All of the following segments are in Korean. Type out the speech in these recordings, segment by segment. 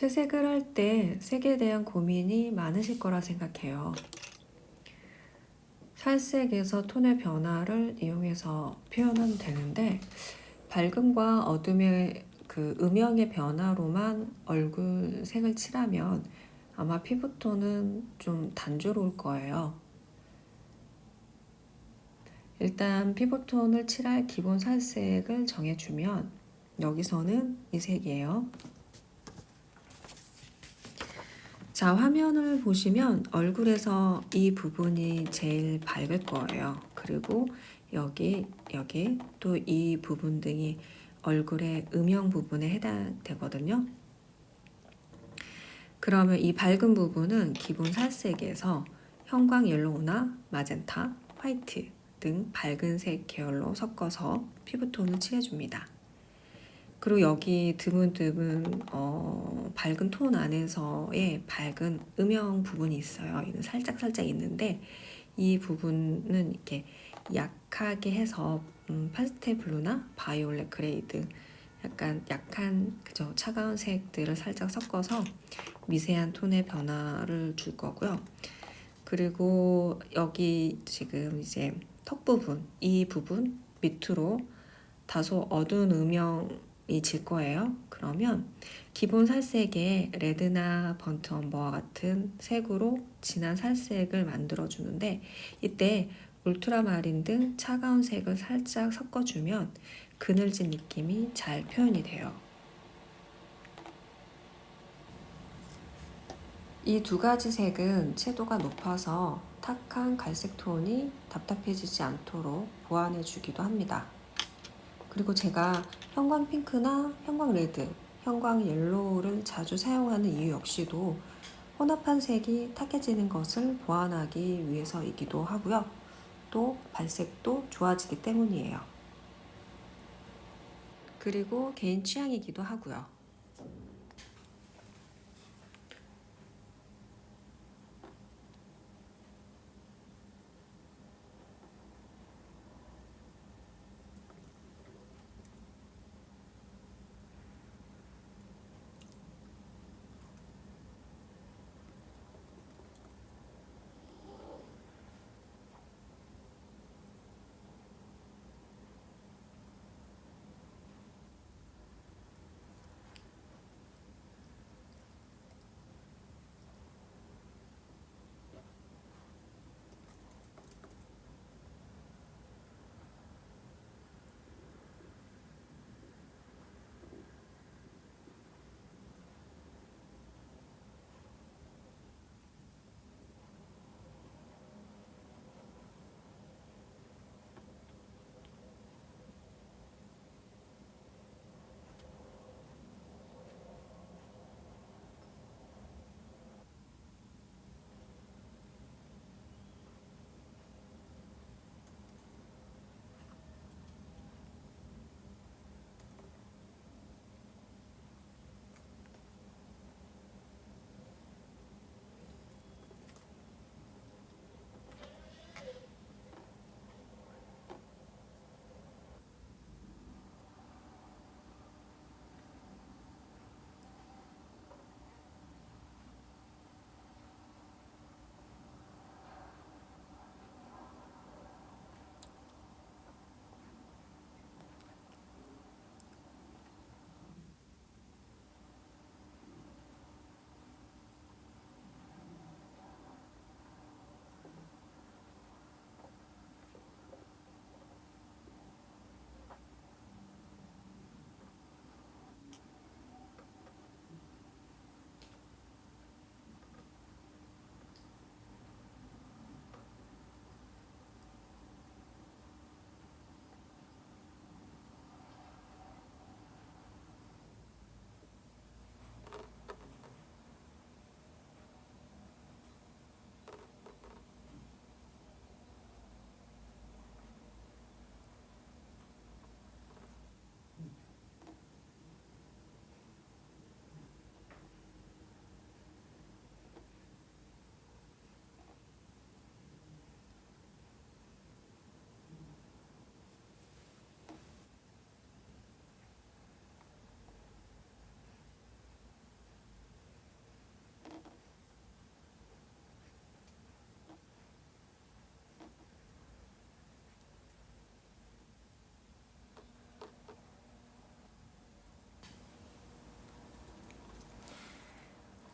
채색을 할 때 색에 대한 고민이 많으실 거라 생각해요. 살색에서 톤의 변화를 이용해서 표현하면 되는데 밝음과 어둠의 그 음영의 변화로만 얼굴 색을 칠하면 아마 피부톤은 좀 단조로울 거예요. 일단 피부톤을 칠할 기본 살색을 정해주면 여기서는 이 색이에요. 자, 화면을 보시면 얼굴에서 이 부분이 제일 밝을 거예요. 그리고 여기, 여기 또 이 부분 등이 얼굴의 음영 부분에 해당되거든요. 그러면 이 밝은 부분은 기본 살색에서 형광 옐로우나 마젠타, 화이트 등 밝은 색 계열로 섞어서 피부톤을 칠해줍니다. 그리고 여기 드문드문 어, 밝은 톤 안에서의 밝은 음영 부분이 있어요. 이는 살짝 살짝 있는데 이 부분은 이렇게 약하게 해서 음, 파스텔 블루나 바이올렛 그레이 등 약간 약한 그죠 차가운 색들을 살짝 섞어서 미세한 톤의 변화를 줄 거고요. 그리고 여기 지금 이제 턱 부분 이 부분 밑으로 다소 어두운 음영 이 질 거예요. 그러면 기본 살색에 레드나 번트 엄버와 같은 색으로 진한 살색을 만들어 주는데 이때 울트라마린 등 차가운 색을 살짝 섞어주면 그늘진 느낌이 잘 표현이 돼요. 이 두 가지 색은 채도가 높아서 탁한 갈색 톤이 답답해지지 않도록 보완해 주기도 합니다. 그리고 제가 형광 핑크나 형광 레드, 형광 옐로우를 자주 사용하는 이유 역시도 혼합한 색이 탁해지는 것을 보완하기 위해서이기도 하고요. 또 발색도 좋아지기 때문이에요. 그리고 개인 취향이기도 하고요.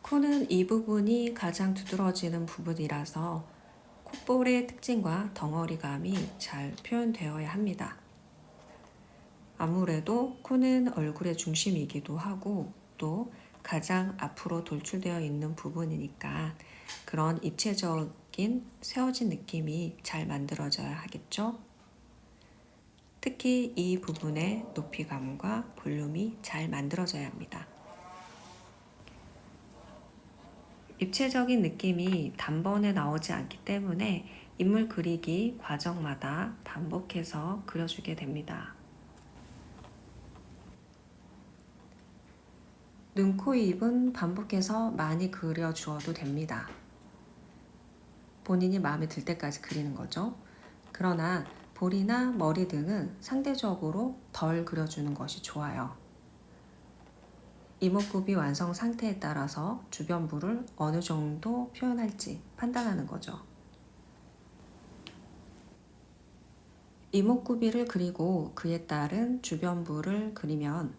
코는 이 부분이 가장 두드러지는 부분이라서 콧볼의 특징과 덩어리감이 잘 표현되어야 합니다. 아무래도 코는 얼굴의 중심이기도 하고 또 가장 앞으로 돌출되어 있는 부분이니까 그런 입체적인 세워진 느낌이 잘 만들어져야 하겠죠? 특히 이 부분의 높이감과 볼륨이 잘 만들어져야 합니다. 입체적인 느낌이 단번에 나오지 않기 때문에 인물 그리기 과정마다 반복해서 그려주게 됩니다. 눈, 코, 입은 반복해서 많이 그려주어도 됩니다. 본인이 마음에 들 때까지 그리는 거죠. 그러나 볼이나 머리 등은 상대적으로 덜 그려주는 것이 좋아요. 이목구비 완성 상태에 따라서 주변부를 어느 정도 표현할지 판단하는 거죠. 이목구비를 그리고 그에 따른 주변부를 그리면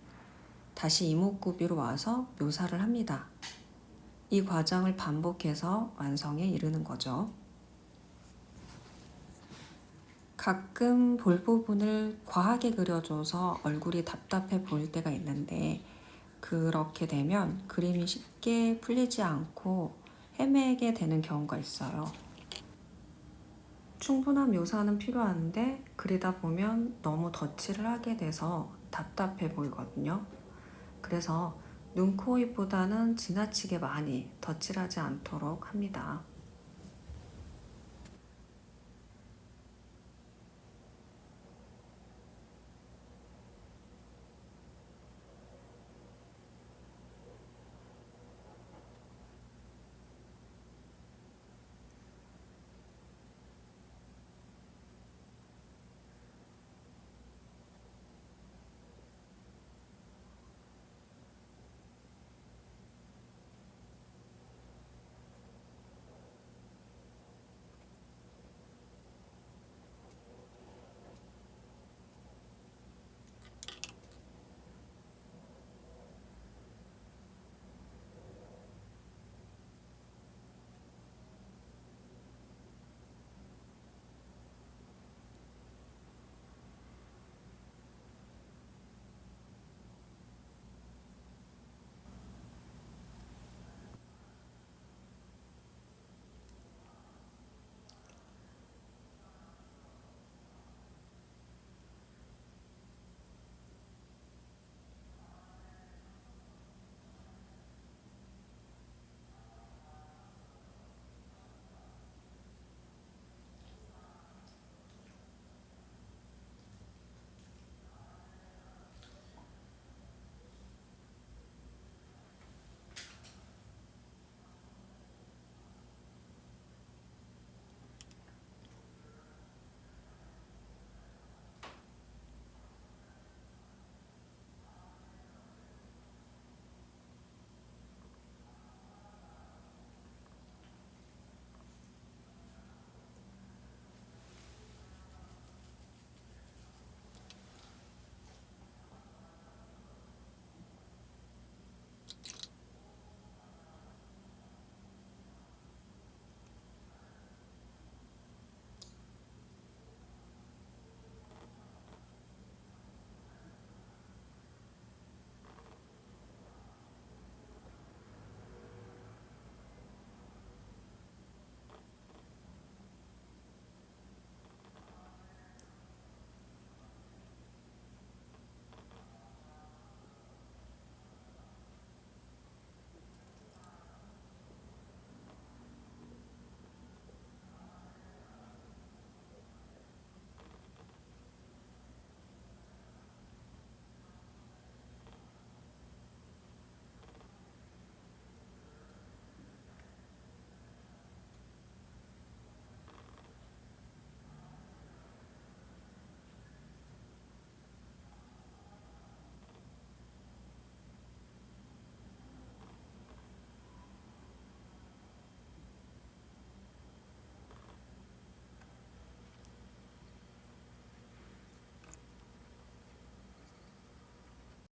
다시 이목구비로 와서 묘사를 합니다. 이 과정을 반복해서 완성에 이르는 거죠. 가끔 볼 부분을 과하게 그려줘서 얼굴이 답답해 보일 때가 있는데 그렇게 되면 그림이 쉽게 풀리지 않고 헤매게 되는 경우가 있어요. 충분한 묘사는 필요한데 그리다 보면 너무 덧칠을 하게 돼서 답답해 보이거든요. 그래서 눈, 코, 입보다는 지나치게 많이 덧칠하지 않도록 합니다.